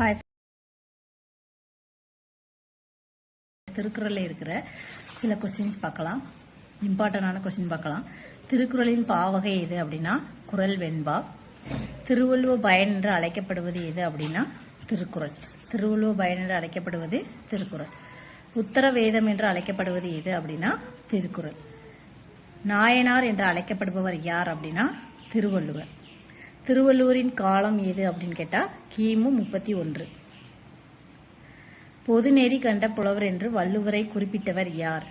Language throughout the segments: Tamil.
ஹாய் திருக்குறளில் இருக்கிற சில கொஸ்டின்ஸ் பார்க்கலாம். இம்பார்ட்டண்டான கொஸ்டின் பார்க்கலாம். திருக்குறளின் பாவகை எது அப்படின்னா குறள் வெண்பா. திருவள்ளுவ பயன் என்று அழைக்கப்படுவது எது அப்படின்னா திருக்குறள். திருவள்ளுவ பயன் என்று அழைக்கப்படுவது திருக்குறள். உத்தர வேதம் என்று அழைக்கப்படுவது எது அப்படின்னா திருக்குறள். நாயனார் என்று அழைக்கப்படுபவர் யார் அப்படின்னா திருவள்ளுவர். திருவள்ளுவரின் காலம் எது அப்படின்னு கேட்டா கிமு முப்பத்தி ஒன்று. பொதுநெறி கண்ட புலவர் என்று வள்ளுவரை குறிப்பிட்டவர் யார்?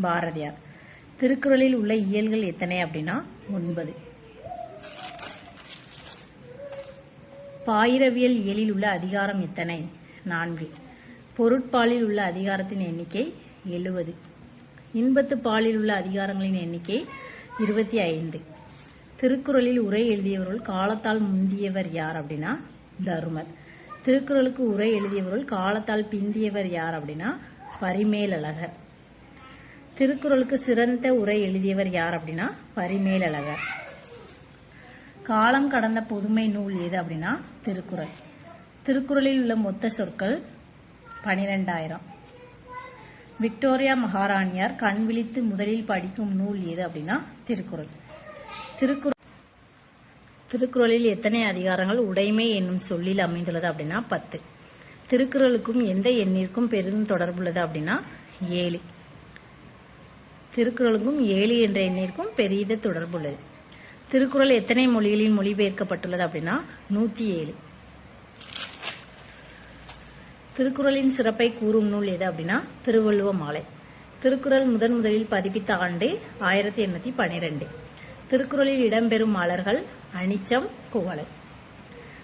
பாரதியார். திருக்குறளில் உள்ள இயல்கள் எத்தனை அப்படின்னா ஒன்பது. பாயிரவியல் இயலில் உள்ள அதிகாரம் எத்தனை? நான்கு. பொருட்பாலில் உள்ள அதிகாரத்தின் எண்ணிக்கை எழுவது. இன்பத்து பாலில் உள்ள அதிகாரங்களின் எண்ணிக்கை இருபத்தி ஐந்து. திருக்குறளில் உரை எழுதியவர்கள் காலத்தால் முந்தியவர் யார் அப்படின்னா தருமர். திருக்குறளுக்கு உரை எழுதியவர்கள் காலத்தால் பிந்தியவர் யார் அப்படின்னா பரிமேலழகர். திருக்குறளுக்கு சிறந்த உரை எழுதியவர் யார் அப்படின்னா பரிமேலழகர். காலம் கடந்த புதுமை நூல் எது அப்படின்னா திருக்குறள். திருக்குறளில் உள்ள மொத்த சொற்கள் பனிரெண்டாயிரம். விக்டோரியா மகாராணியார் கண் விழித்து முதலில் படிக்கும் நூல் எது அப்படின்னா திருக்குறள். திருக்குறள் திருக்குறளில் எத்தனை அதிகாரங்கள் உடைமை என்னும் சொல்லில் அமைந்துள்ளது அப்படின்னா பத்து. திருக்குறளுக்கும் எந்த எண்ணிற்கும் பெரிதும் தொடர்புள்ளது அப்படின்னா ஏழு. திருக்குறளுக்கும் ஏழு என்ற எண்ணிற்கும் பெரித தொடர்புள்ளது. திருக்குறள் எத்தனை மொழிகளில் மொழிபெயர்க்கப்பட்டுள்ளது அப்படின்னா நூற்றி ஏழு. திருக்குறளின் சிறப்பை கூறும் நூல் எது அப்படின்னா திருவள்ளுவ மாலை. திருக்குறள் முதன் முதலில் பதிப்பித்த ஆண்டு ஆயிரத்தி எண்ணூற்றி பனிரெண்டு. திருக்குறளில் இடம்பெறும் மலர்கள் அனிச்சம் குவளை.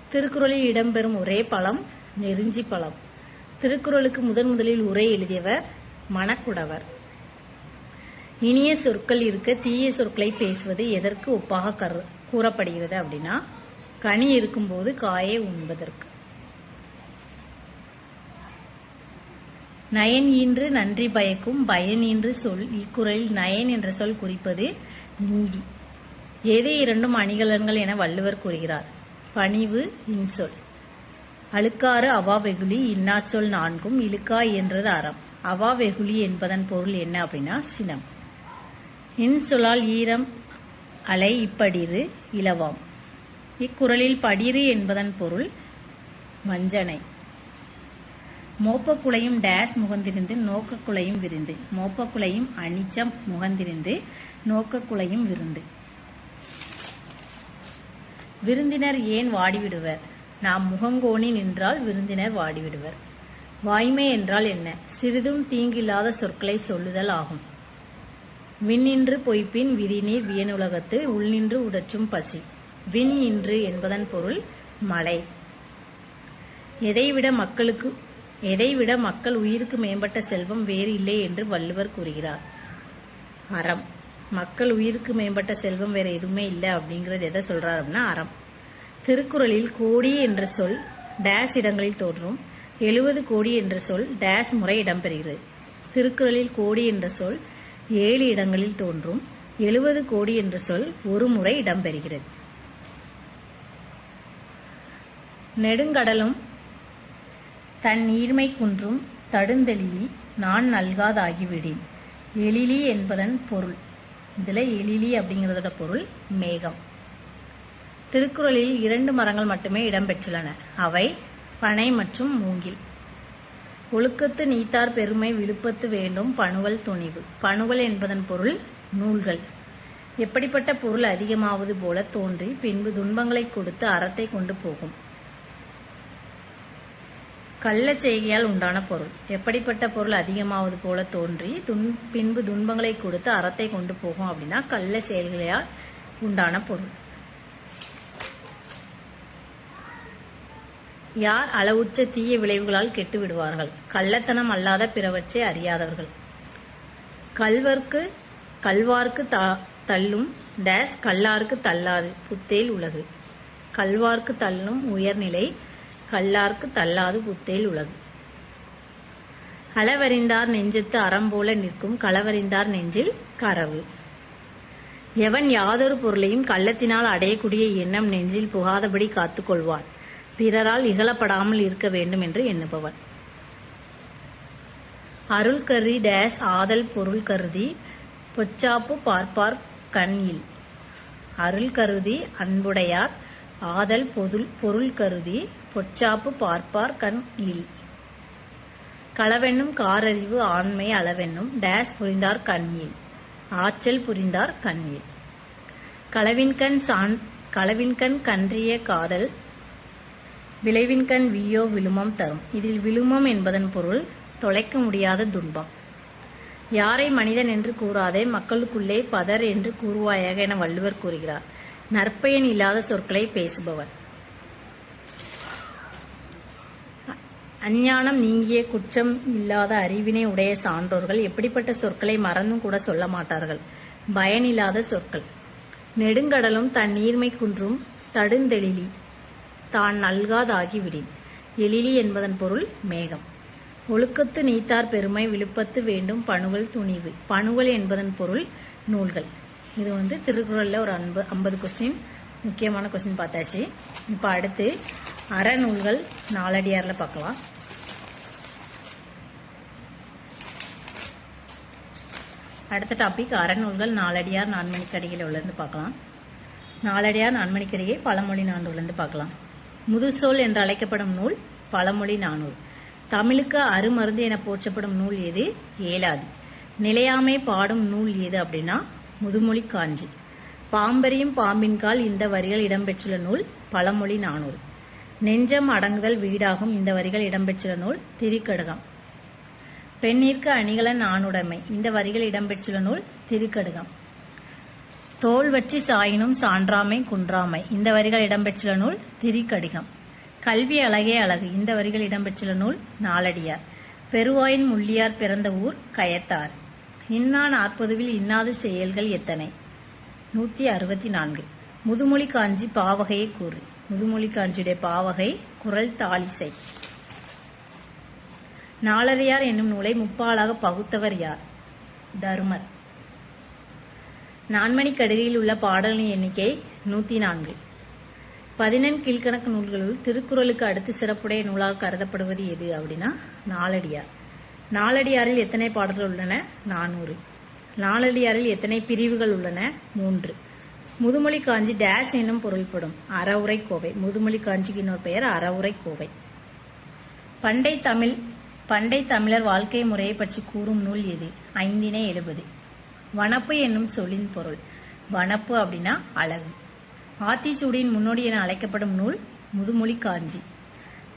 திருக்குறளில் இடம்பெறும் ஒரே பழம் நெருஞ்சி பழம். திருக்குறளுக்கு முதன் முதலில் உரை எழுதியவர் மணக்குடவர். இனிய சொற்கள் இருக்க தீய சொற்களை பேசுவது எதற்கு ஒப்பாக கரு கூறப்படுகிறது அப்படின்னா கனி இருக்கும்போது காயை உண்பதற்கு. நயன் ஈன்று நன்றி பயக்கும் பயன் என்று சொல் இக்குறளில் நயன் என்ற சொல் குறிப்பது நீதி. எது இரண்டும் அணிகலன்கள் என வள்ளுவர் கூறுகிறார். பணிவு இன்சொல். அழுக்காறு அவா வெகுளி இன்னாச்சொல் நான்கும் இழுக்கா என்றது அறம். அவா வெகுளி என்பதன் பொருள் என்ன அப்படின்னா சினம். இன்சொலால் ஈரம் அலை இப்படிரு இலவாம். இக்குறளில் படிறு என்பதன் பொருள் வஞ்சனை மோப்பக்குலையும் டேஸ் முகந்திருந்து நோக்கக்குலையும் விருந்து. மோப்பக்குலையும் அனிச்சம் முகந்திருந்து நோக்கக்குலையும் விருந்து. விருந்தினர் ஏன் வாடிவிடுவர்? நாம் முகங்கோணி நின்றால் விருந்தினர் வாடிவிடுவர். வாய்மை என்றால் என்ன? சிறிதும் தீங்கில்லாத சொற்களை சொல்லுதல் ஆகும். விண்ணின்று பொய்ப்பின் விரிநீர் வியனுலகத்து உள்நின்று உடற்றும் பசி. விண் இன்று என்பதன் பொருள் மழை. எதைவிட மக்களுக்கு எதைவிட மக்கள் உயிருக்கு மேம்பட்ட செல்வம் வேறு இல்லை என்று வள்ளுவர் கூறுகிறார். அறம். மக்கள் உயிருக்கு மேம்பட்ட செல்வம் வேற எதுவுமே இல்லை அப்படிங்கிறது எதை சொல்றாரு அப்படின்னா அறம். திருக்குறளில் கோடி என்ற சொல் டேஸ் இடங்களில் தோன்றும். எழுபது கோடி என்ற சொல் டேஸ் முறை இடம்பெறுகிறது. திருக்குறளில் கோடி என்ற சொல் ஏழு இடங்களில் தோன்றும். எழுபது கோடி என்ற சொல் ஒரு முறை இடம்பெறுகிறது. நெடுங்கடலும் தன் நீர்மை குன்றும் தடுந்தெளியில் நான் நல்காதாகிவிடேன். எழிலி என்பதன் பொருள். இதில் எழிலி அப்படிங்கிறதோட பொருள் மேகம். திருக்குறளில் இரண்டு மரங்கள் மட்டுமே இடம்பெற்றுள்ளன. அவை பனை மற்றும் மூங்கில். ஒழுக்கத்து நீத்தார் பெருமை விழுப்பத்து வேண்டும் பணுவல் துணிவு. பணுவல் என்பதன் பொருள் நூல்கள். எப்படிப்பட்ட பொருள் அதிகமாவது போல தோன்றி பின்பு துன்பங்களை கொடுத்து அறத்தை கொண்டு போகும். கள்ள செய்கையால் உண்டான பொருள். எப்படிப்பட்ட பொருள் அதிகமாவது போல தோன்றி துன் பின்பு துன்பங்களை கொடுத்து அறத்தை கொண்டு போகும் அப்படின்னா கள்ள செயல்களால் உண்டான பொருள். யார் அளவுற்ற தீய விளைவுகளால் கெட்டு விடுவார்கள்? கள்ளத்தனம் அல்லாத பிறவற்றை அறியாதவர்கள். கல்வர்க்கு கல்வார்க்கு தள்ளும் டேஸ் கல்லார்க்கு தள்ளாது. புத்தேல் உலகு. கல்வார்க்கு தள்ளும் உயர்நிலை கல்லார்க்கு தள்ளாது புத்தேல் உலகு. அளவறிந்தார் நெஞ்சத்து அறம் போல நிற்கும் களவறிந்தார் நெஞ்சில் கரவு எவன் யாதொரு பொருளையும் கள்ளத்தினால் அடையக்கூடிய எண்ணம் நெஞ்சில் புகாதபடி காத்துக்கொள்வான் பிறரால் இகழப்படாமல் இருக்க வேண்டும் என்று எண்ணுபவன். அருள் கருதி டேஸ் ஆதல் பொருள் கருதி பொச்சாப்பு பார்ப்பார் கண்ணில். அருள் கருதி அன்புடையார் ஆதல் பொதுள் பொருள் கருதி பொச்சாப்பு பார்ப்பார் கண் இல் களவென்னும் காரறிவு ஆண்மை அளவென்னும் டேஸ் புரிந்தார் கண்ணில் ஆற்றல் புரிந்தார் கண்ணில் களவின்கண் சான் களவின்கண் கன்றிய காதல் விளைவின்கண் வியோ விழுமம் தரும். இதில் விழுமம் என்பதன் பொருள் தொலைக்க முடியாத துன்பம். யாரை மனிதன் என்று கூறாதே மக்களுக்குள்ளே பதர் என்று கூறுவாயாக என வள்ளுவர் கூறுகிறார். நற்பயன் இல்லாத சொற்களை பேசுபவர். அஞ்ஞானம் நீங்கிய குற்றம் இல்லாத அறிவினை உடைய சான்றோர்கள் எப்படிப்பட்ட சொற்களை மறந்தும் கூட சொல்ல மாட்டார்கள். பயனில்லாத சொற்கள். நெடுங்கடலும் தன் நீர்மை குன்றும் தடுந்தெழிலி தான் நல்காதாகிவிடின் எழிலி என்பதன் பொருள் மேகம். ஒழுக்கத்து நீத்தார் பெருமை விழுப்பத்து வேண்டும் பணுவல் துணிவு. பணுவல் என்பதன் பொருள் நூல்கள். இது வந்து திருக்குறளில் ஒரு அன்பு ஐம்பது கொஸ்டின் முக்கியமான கொஸ்டின் பார்த்தாச்சு. இப்போ அடுத்து அறநூல்கள் நாலடியாரில் பார்க்கலாம். அடுத்த டாபிக் அறநூல்கள் நாலடியார் நான்மணிக்கடியில் உள்ளது பார்க்கலாம். நாலடியார் நான்மணிக்கடியை பழமொழி நானூர்லேருந்து பார்க்கலாம். முதுசோல் என்று அழைக்கப்படும் நூல் பழமொழி நானூறு. தமிழுக்கு அருமருந்து என போற்றப்படும் நூல் எது? ஏலாதி. நிலையாமை பாடும் நூல் எது அப்படின்னா முதுமொழி காஞ்சி. பாம்பரியும் பாம்பின்கால் இந்த வரிகள் இடம்பெற்றுள்ள நூல் பழமொழி நானூறு. நெஞ்சம் அடங்குதல் வீடாகும் இந்த வரிகள் இடம்பெற்றுள்ள நூல் திரிக்கடுகம். பெண்ணிற்கு அணிகலன் ஆணுடைமை இந்த வரிகள் இடம்பெற்றுள்ள நூல் திருக்கடுகம். தோல் வற்றி சாயினும் சான்றாமை குன்றாமை இந்த வரிகள் இடம்பெற்றுள்ள நூல் திரிக்கடிகம். கல்வி அழகே அழகு இந்த வரிகள் இடம்பெற்றுள்ள நூல் நாலடியார் பெருவாயின் முள்ளியார் பிறந்த ஊர் கயத்தார். இன்னா நாற்பதுவில் இன்னாத செயல்கள் எத்தனை? நூத்தி அறுபத்தி நான்கு. முதுமொழி காஞ்சி பாவகையை கூறு. முதுமொழி காஞ்சியுடைய பாவகை குரல் தாளிசை. நாளறியார் என்னும் நூலை முப்பாலாக பகுத்தவர் யார்? தர்மர். நான்மணி கடுகையில் உள்ள பாடலின் எண்ணிக்கை நூத்தி நான்கு. பதினெண் கீழ்கணக்கு நூல்களுள் திருக்குறளுக்கு அடுத்து சிறப்புடைய நூலாக கருதப்படுவது எது அப்படின்னா நாலடியார் நாலடியாரில் எத்தனை பாடல்கள் உள்ளன? நானூறு. நாலடியாரில் எத்தனை பிரிவுகள் உள்ளன? மூன்று. முதுமொழி காஞ்சி டேஸ் என்னும் பொருள்படும். அறவுரை கோவை. முதுமொழி காஞ்சிக்கு இன்னொரு பெயர் அறவுரை கோவை. பண்டை தமிழ் பண்டை தமிழர் வாழ்க்கை முறையை பற்றி கூறும் நூல் எது? ஐந்தினை எழுபது. வனப்பு என்னும் சொல்லின் பொருள். வனப்பு அப்படின்னா அழகு. ஆத்திச்சூடியின் முன்னோடி என அழைக்கப்படும் நூல் முதுமொழி காஞ்சி.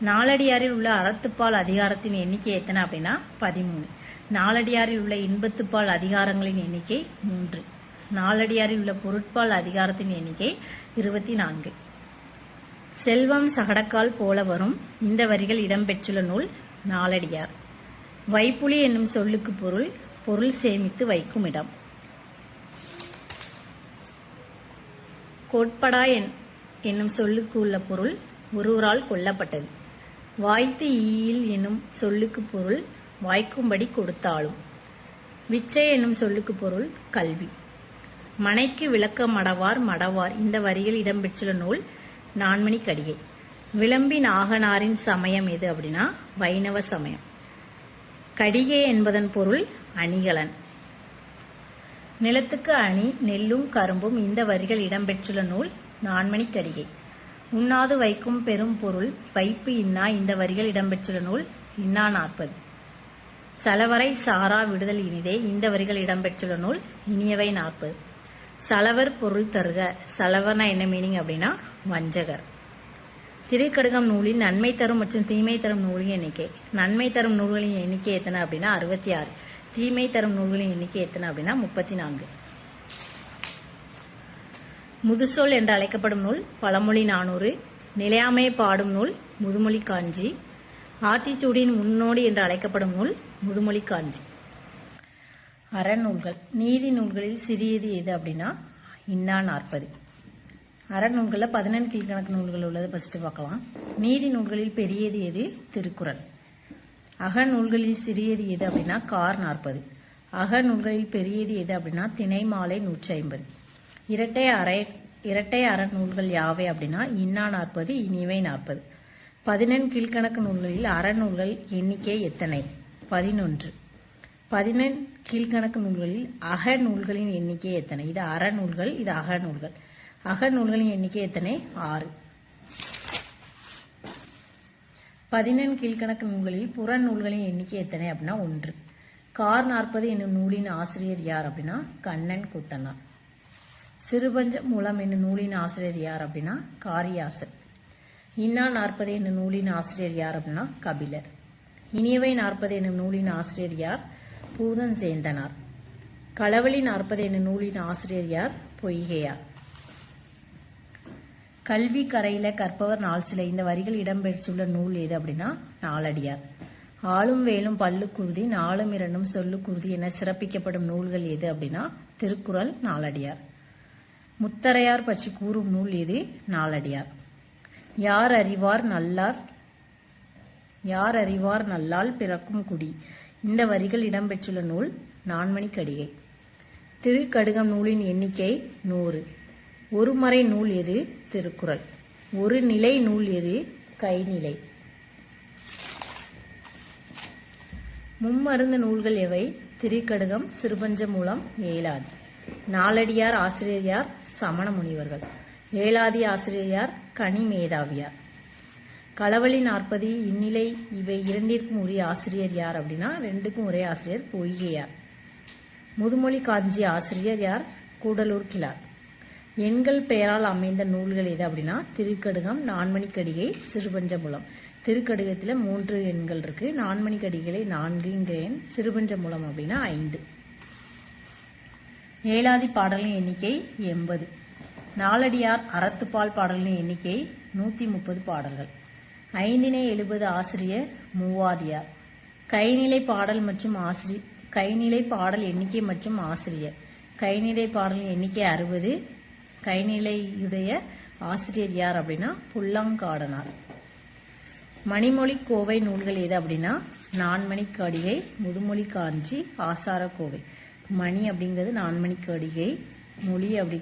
நாலடியாரில் உள்ள அறத்துப்பால் அதிகாரத்தின் எண்ணிக்கை எத்தனை அப்படின்னா பதிமூணு. நாலடியாரில் உள்ள இன்பத்துப்பால் அதிகாரங்களின் எண்ணிக்கை மூன்று. நாலடியாரில் உள்ள பொருட்பால் அதிகாரத்தின் எண்ணிக்கை இருபத்தி நான்கு செல்வம் சகடக்கால் போல வரும். இந்த வரிகள் இடம்பெற்றுள்ள நூல் நாலடியார் வைப்புலி என்னும் சொல்லுக்கு பொருள் பொருள் சேமித்து வைக்கும் இடம். கோட்படா என் என்னும் சொல்லுக்கு உள்ள பொருள் ஒருவரால் கொல்லப்பட்டது. வாய்த்து ஈயில் என்னும் சொல்லுக்கு பொருள் வாய்க்கும்படி கொடுத்தாலும். விச்சை என்னும் சொல்லுக்கு பொருள் கல்வி. மனைக்கு விளக்க மடவார் மடவார் இந்த வரியில் இடம்பெற்றுள்ள நூல் நான்மணி கடிகை விளம்பி நாகனாரின் சமயம் எது அப்படின்னா வைணவ சமயம். கடிகை என்பதன் பொருள் அணிகலன். நிலத்துக்கு அணி நெல்லும் கரும்பும் இந்த வரிகள் இடம்பெற்றுள்ள நூல் நான்மணி கடிகை உண்ணாது வைக்கும் பெரும் பொருள் வைப்பு இன்னா இந்த வரிகள் இடம்பெற்றுள்ள நூல் இன்னா நாற்பது. சலவரை சாரா விடுதல் இனிதே இந்த வரிகள் இடம்பெற்றுள்ள நூல் இனியவை நாற்பது. சலவர் பொருள் தருக. சலவர்னா என்ன மீனிங் அப்படின்னா வஞ்சகர். திருக்கடுகம் நூலில் நன்மை தரும் மற்றும் தீமை தரும் நூலின் எண்ணிக்கை. நன்மை தரும் நூல்களின் எண்ணிக்கை எத்தனை அப்படின்னா அறுபத்தி ஆறு. தீமை தரும் நூல்களின் எண்ணிக்கை எத்தனை அப்படின்னா முப்பத்தி நான்கு. முதுசொல் என்று அழைக்கப்படும் நூல் பழமொழி நானூறு நிலையாமை பாடும் நூல் முதுமொழி காஞ்சி ஆத்திச்சூடியின் முன்னோடி என்று அழைக்கப்படும் நூல் முதுமொழி காஞ்சி. அறநூல்கள். நீதி நூல்களில் சிறியது எது அப்படின்னா இன்னா நாற்பது. அறநூல்களில் பதினெண் கீழ்கணக்கு நூல்கள் உள்ளது ஃபஸ்ட்டு பார்க்கலாம். நீதி நூல்களில் பெரியது எது? திருக்குறள். அகநூல்களில் சிறியது எது அப்படின்னா கார் நாற்பது. அகநூல்களில் பெரியது எது அப்படின்னா திணைமாலை நூற்றி ஐம்பது. இரட்டை அறை இரட்டை அறநூல்கள் யாவை அப்படின்னா இன்னா நாற்பது இனிவை நாற்பது. பதினெண் கீழ்கணக்கு நூல்களில் அறநூல்கள் எண்ணிக்கை எத்தனை? பதினொன்று. பதினெண் கீழ்கணக்கு நூல்களில் அக நூல்களின் எண்ணிக்கை எத்தனை? இது அறநூல்கள் இது அகநூல்கள் அகநூல்களின் எண்ணிக்கை எத்தனை? ஆறு. பதினெண் கீழ்கணக்கு நூல்களில் புறநூல்களின் எண்ணிக்கை எத்தனை அப்படின்னா ஒன்று. கார் நாற்பது என்னும் நூலின் ஆசிரியர் யார் அப்படின்னா கண்ணன் குத்தனார். சிறுபஞ்ச மூலம் என்னும் நூலின் ஆசிரியர் யார் அப்படின்னா காரியாசன். இன்னா நாற்பது என்னும் நூலின் ஆசிரியர் யார் அப்படின்னா கபிலர். இனியவை நாற்பது என்னும் நூலின் ஆசிரியர் யார்? பூதன் சேந்தனார் களவழி நாற்பது என்னும் நூலின் ஆசிரியர் யார்? பொய்கையார். கல்வி கரையில கற்பவர் நாள் சில இந்த வரிகள் இடம்பெற்றுள்ள நூல் எது அப்படின்னா நாலடியார் ஆளும் வேலும் பல்லு குருதி நாலும் இரண்டும் சொல்லு குருதி என சிறப்பிக்கப்படும் நூல்கள் எது அப்படின்னா திருக்குறள் நாலடியார் முத்தரையார் பற்றி கூறும் நூல் எது நாலடியார் யார் அறிவார் நல்லார் யார் அறிவார் நல்லால் பிறக்கும் குடி. இந்த வரிகள் இடம்பெற்றுள்ள நூல் நான்மணி கடிகை. திருக்கடுகம் நூலின் எண்ணிக்கை நூறு. ஒரு மறை நூல் எது திருக்குறள். ஒரு நிலை நூல் எது கைநிலை. மும்மருந்து நூல்கள் எவை திரிக்கடுகம் சிறுபஞ்ச மூலம் ஏலாது நாலடியார் ஆசிரியர் சமண முனிவர்கள். ஏலாதி ஆசிரியர் கனி மேதாவியார். களவழி நாற்பது இந்நிலை இவை இரண்டிற்கும் உரிய ஆசிரியர் யார் அப்படின்னா ரெண்டுக்கும் ஒரே ஆசிரியர் பொய்கையார். முதுமொழி காஞ்சி ஆசிரியர் யார்? கூடலூர் கிழார். எண்கள் பெயரால் அமைந்த நூல்கள் எது அப்படின்னா திருக்கடுகம் நான்மணிக்கடிகை சிறுபஞ்சமுலம். திருக்கடுகத்தில் மூன்று எண்கள் இருக்கு. நான்மணிக்கடிகளை நான்குங்கிற எண் சிறுபஞ்சமுலம் அப்படின்னா ஐந்து. ஏலாதி பாடலின் எண்ணிக்கை எண்பது. நாலடியார் அறத்துப்பால் பாடலின் எண்ணிக்கை நூற்றி முப்பது பாடல்கள். ஐந்தினை எழுபது ஆசிரியர் மூவாதியார். கைநிலை பாடல் மற்றும் ஆசிரி கைநிலை பாடல் எண்ணிக்கை மற்றும் ஆசிரியர். கைநிலை பாடலின் எண்ணிக்கை அறுபது. கைநிலையுடைய ஆசிரியர் யார் அப்படின்னா புல்லாங்காடனார் மணிமொழி கோவை நூல்கள் எது அப்படின்னா நான்மணி கடிகை முதுமொழி காஞ்சி ஆசார கோவை மணி அப்படிங்கிறது நான்மணிக்கு அடிகை. மொழி அப்படி